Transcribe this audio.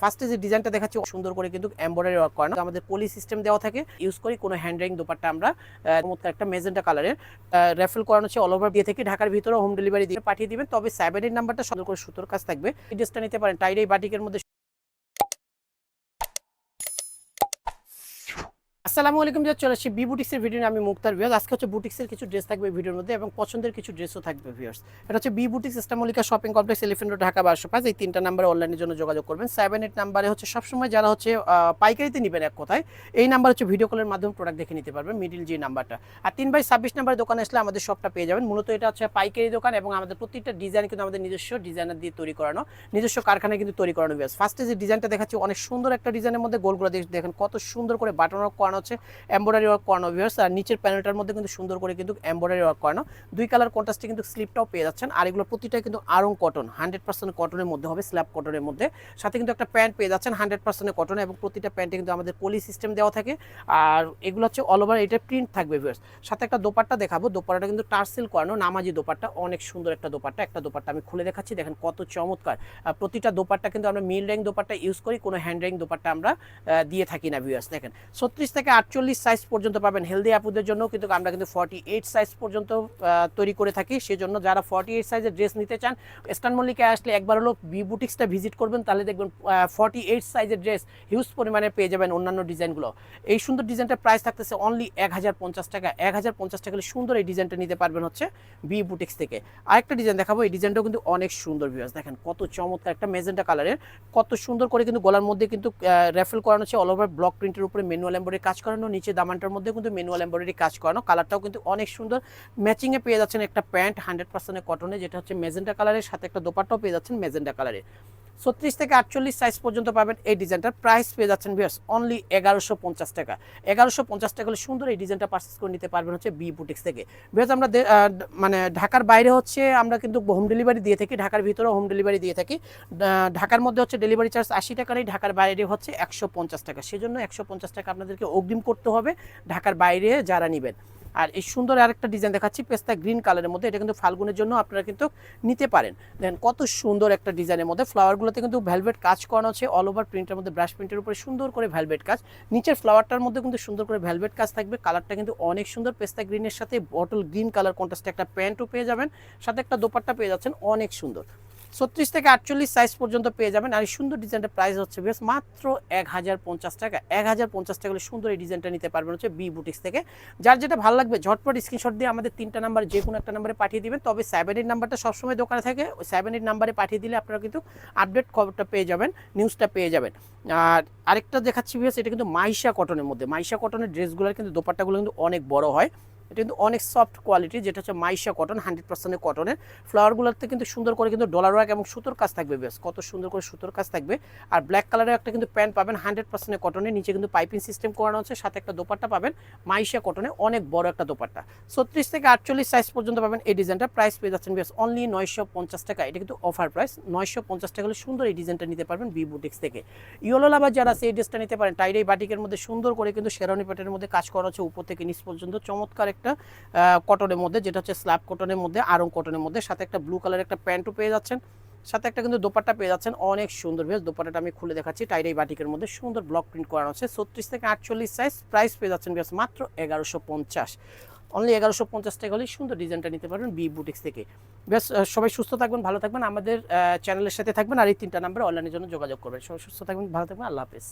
ফার্স্টে যে ডিজাইনটা দেখাচ্ছি সুন্দর করে কিন্তু এম্বয়ডারি ওয়ার্ক করানো। আমাদের পলি সিস্টেম দেওয়া থাকে ইউজ করি, কোনো হ্যান্ড দোপারটা আমরা চমৎকার একটা মেজেন্টা কালারের রেফেল করানো হচ্ছে অল ওভার দিয়ে থেকে, ঢাকার ভিতরে হোম ডেলিভারি দিয়ে পাঠিয়ে দিবেন, তবে সাইবেনের নাম্বারটা সুন্দর করে সুতোর কাজ থাকবে। এই ড্রেসটা নিতে পারেন টাইডাই বাটিকের মধ্যে আসসালামু আলাইকুম যা চলে আসছি বি বুটিক্সের ভিডিও আমি মুক্তার ভিউয়ার্স আজকে হচ্ছে বুটিক্সের কিছু ড্রেস থাকবে ভিডিওর মধ্যে এবং পছন্দের কিছু ড্রেসও থাকবে ভিউয়ার্স এটা হচ্ছে B boutiques ইস্টামলিকা shopping complex Elephant Road Dhaka বারোশো পাঁচ এই তিনটা নাম্বারে অনলাইনের জন্য যোগাযোগ করবেন। সেভেন এইট নাম্বারে হচ্ছে সবসময় যারা হচ্ছে পাইকারিতে নেবেন এক কথায়, এই নাম্বার হচ্ছে ভিডিও কলের মাধ্যমে প্রোডাক্ট দেখে নিতে পারবেন মিডিল যে নাম্বারটা আর তিন বাই ছাব্বিশ নাম্বারের দোকানে আসলে আমাদের শপটা পেয়ে যাবেন। মূলত এটা হচ্ছে পাইকারি দোকান এবং আমাদের প্রত্যেকটা ডিজাইন কিন্তু আমাদের নিজস্ব ডিজাইনার দিয়ে তৈরি করানো, নিজস্ব কারখানায় কিন্তু তৈরি করানো ভিউয়ার্স ফার্স্টে যে ডিজাইনটা দেখাচ্ছি, অনেক সুন্দর একটা ডিজাইনের মধ্যে গোলগুলো দেখ- দেখেন কত সুন্দর করে বাটন করানো হচ্ছে এমব্রয়ডারি ওয়ার্ক করানো ভিউয়ার্স আর নিচের প্যানেলটার মধ্যে কিন্তু সুন্দর করে কিন্তু এমব্রয়ডারি ওয়ার্ক করানো। দুই কালার কন্ট্রাস্টে কিন্তু স্লিপটাও পেয়ে যাচ্ছেন, আর এগুলো প্রতিটা কিন্তু আরং কটন হান্ড্রেড পার্সেন্ট কটনের মধ্যে হবে স্ল্যাব কটনের মধ্যে। সাথে কিন্তু একটা প্যান্ট পেয়ে যাচ্ছেন হান্ড্রেড পার্সেন্ট কটন এবং প্রতিটা প্যান্টে কিন্তু আমাদের পলি সিস্টেম দেওয়া থাকে। আর এগুলো হচ্ছে অল ওভার এটা প্রিন্ট থাকবে ভিউয়ার্স সাথে একটা দোপাট্টা দেখাবো, দোপাট্টাটা কিন্তু টার্সেল করানো, নামাজি দোপাট্টা, অনেক সুন্দর একটা দোপাট্টা। একটা দোপাট্টা আমি খুলে দেখাচ্ছি, দেখেন কত চমৎকার। প্রতিটা দোপাট্টা কিন্তু আমরা মিল র্যাঙ্ক দোপাট্টা ইউজ করি, কোনো হ্যান্ড র্যাঙ্ক দোপাট্টা আমরা দিয়ে থাকি না ভিউয়ার্স দেখেন। ছত্রিশ থেকে আটচল্লিশ সাইজ পর্যন্ত পাবেন। হেলদি আপুদের জন্য কিন্তু আমরা কিন্তু ফর্টি এইট সাইজ পর্যন্ত তৈরি করে থাকি। সেজন্য যারা ফর্টি এইট সাইজের ড্রেস নিতে চান স্টান মল্লিকে আসলে একবার হলো বি বুটিক্সটা ভিজিট করবেন, তাহলে দেখবেন ফর্টি এইট সাইজের ড্রেস হিউজ পরিমাণে পেয়ে যাবেন অন্যান্য ডিজাইনগুলো এই সুন্দর ডিজাইনটার প্রাইস থাকতেছে অনলি এক হাজার পঞ্চাশ টাকা। এক হাজার পঞ্চাশ টাকা সুন্দর এই ডিজাইনটা নিতে পারবেন হচ্ছে বি বুটিক্স থেকে। আরেকটা ডিজাইন দেখাবো, এই ডিজাইনটাও কিন্তু অনেক সুন্দর ভিউয়ার্স দেখেন কত চমৎকার একটা মেজেন্টা কালারের কত সুন্দর করে কিন্তু গলার মধ্যে কিন্তু রেফেল করানো হচ্ছে অল ওভার ব্লক প্রিন্টের উপরে ম্যানুয়াল এম্বয়ডারি কাজ করানো নিচে দামানটার মধ্যে কিন্তু ম্যানুয়াল এম্বয়ডারি কাজ করানো কালারটাও কিন্তু অনেক সুন্দর। ম্যাচিংয়ে পেয়ে যাচ্ছেন একটা প্যান্ট হান্ড্রেড পার্সেন্টের কটনে যেটা হচ্ছে মেজেন্ডা কালারের সাথে একটা দোপাটাও পেয়ে যাচ্ছেন মেজেন্ডা কালারের ছত্রিশ থেকে আটচল্লিশ সাইজ পর্যন্ত পাবেন এই ডিজাইনটার। প্রাইস পেয়ে যাচ্ছেন ভিউয়ার্স অনলি এগারোশো পঞ্চাশ টাকা। এগারোশো পঞ্চাশ টাকা হলে সুন্দর এই ডিজাইনটা পারচেস করে নিতে পারবেন হচ্ছে বি বুটিক্স থেকে। ভিউয়ার্স আমরা মানে ঢাকার বাইরে হচ্ছে আমরা কিন্তু হোম ডেলিভারি দিয়ে থাকি, ঢাকার ভিতরেও হোম ডেলিভারি দিয়ে থাকি। ঢাকার মধ্যে হচ্ছে ডেলিভারি চার্জ আশি টাকা নেই, ঢাকার বাইরে হচ্ছে একশো পঞ্চাশ টাকা। সেজন্য একশো পঞ্চাশ টাকা আপনাদেরকে অগ্রিম করতে হবে ঢাকার বাইরে যারা নেবেন। আর এই সুন্দর আরেকটা ডিজাইন দেখাচ্ছি পেস্তা গ্রিন কালারের মধ্যে। এটা কিন্তু ফাল্গুনের জন্য আপনারা কিন্তু নিতে পারেন। দেখেন কত সুন্দর একটা ডিজাইনের মধ্যে। ফ্লাওয়ারগুলোতে কিন্তু ভ্যালভেট কাজ করানো আছে অল ওভার প্রিন্টের মধ্যে ব্রাশ প্রিন্টের উপরে সুন্দর করে ভ্যালভেট কাজ। নিচের ফ্লাওয়ারটার মধ্যে কিন্তু সুন্দর করে ভ্যালভেট কাজ থাকবে। কালারটা কিন্তু অনেক সুন্দর। পেস্তা গ্রিনের সাথে বটল গ্রিন কালার কন্ট্রাস্টে একটা প্যান্টও পেয়ে যাবেন। সাথে একটা দোপাট্টা পেয়ে যাচ্ছেন, অনেক সুন্দর। ছত্রিশ থেকে আটচল্লিশ সাইজ পর্যন্ত পেয়ে যাবেন। আর এই সুন্দর ডিজাইনটা প্রাইস হচ্ছে বেশ মাত্র এক হাজার পঞ্চাশ টাকা। এক হাজার পঞ্চাশ টাকা হলে সুন্দর এই ডিজাইনটা নিতে পারবেন হচ্ছে বি বুটিক্স থেকে। যার যেটা ভালো লাগবে, ঝটপট স্ক্রিনশট দিয়ে আমাদের তিনটা নাম্বার যে কোনো একটা নাম্বারে পাঠিয়ে দিবেন। তবে সেভেন এইট নাম্বারটা সবসময় দোকানে থাকে। ওই সেভেন এইট নাম্বারে পাঠিয়ে দিলে আপনারা কিন্তু আপডেট খবরটা পেয়ে যাবেন নিউজটা পেয়ে যাবেন। আর আরেকটা দেখাচ্ছি ভিউস এটা কিন্তু মাইশা কটনের মধ্যে। মাইশা কটনের ড্রেসগুলোর কিন্তু দোপাট্টাগুলো কিন্তু অনেক বড় হয়। এটা কিন্তু অনেক সফট কোয়ালিটি যেটা হচ্ছে মাইশা কটন হান্ড্রেড পার্সেন্টের কটনের ফ্লাওয়ারগুলোতে কিন্তু সুন্দর করে কিন্তু ডলার ওয়ার্ক এবং সুতোর কাজ থাকবে, বেশ। কত সুন্দর করে সুতোর কাজ থাকবে। আর ব্ল্যাক কালারের একটা কিন্তু প্যান্ট পাবেন হান্ড্রেড পার্সেন্টের কটনের নিচে কিন্তু পাইপিং সিস্টেম করানো হচ্ছে সাথে একটা দোপাট্টা পাবেন মাইশা কটনে অনেক বড় একটা দোপাট্টা। ছত্রিশ থেকে আটচল্লিশ সাইজ পর্যন্ত পাবেন এই ডিজাইনটা প্রাইস পেয়ে যাচ্ছেন, বেশ অনলি নয়শো পঞ্চাশ টাকা। এটা কিন্তু অফার প্রাইস নয়শো পঞ্চাশ টাকা হলে সুন্দর এই ডিজাইনটা নিতে পারবেন বি বুটিক্স থেকে। ইয়েলো লাভার যারা সেই ড্রেসটা নিতে পারেন। টাইডাই বাটিকের মধ্যে সুন্দর করে কিন্তু শেরানি প্যাটের মধ্যে কাজ করা হচ্ছে উপর থেকে নিচ পর্যন্ত চমৎকার একটা কটনের মধ্যে, যেটা হচ্ছে স্ল্যাব কটনের মধ্যে, আরং কটনের মধ্যে। সাথে একটা ব্লু কালার একটা প্যান্টও পেয়ে যাচ্ছেন। সাথে একটা কিন্তু দোপাট্টা পেয়ে যাচ্ছেন। অনেক সুন্দর, বেশ দোপাট্টাটা আমি খুলে দেখাচ্ছি। টাইডাই বাটিকের মধ্যে সুন্দর ব্লক প্রিন্ট করানো আছে। ছত্রিশ থেকে আটচল্লিশ সাইজ প্রাইস পেয়ে যাচ্ছেন, বেশ মাত্র এগারোশো পঞ্চাশ। অনলি এগারোশো পঞ্চাশ টাকা হলেই সুন্দর ডিজাইনটা নিতে পারবেন বি বুটিক্স থেকে। বেশ সবাই সুস্থ থাকবেন, ভালো থাকবেন। আমাদের চ্যানেলের সাথে থাকবেন আর এই তিনটা নাম্বারে অনলাইনের জন্য যোগাযোগ করবেন। সবাই সুস্থ থাকবেন, ভালো থাকবেন। আল্লাহ হাফিজ।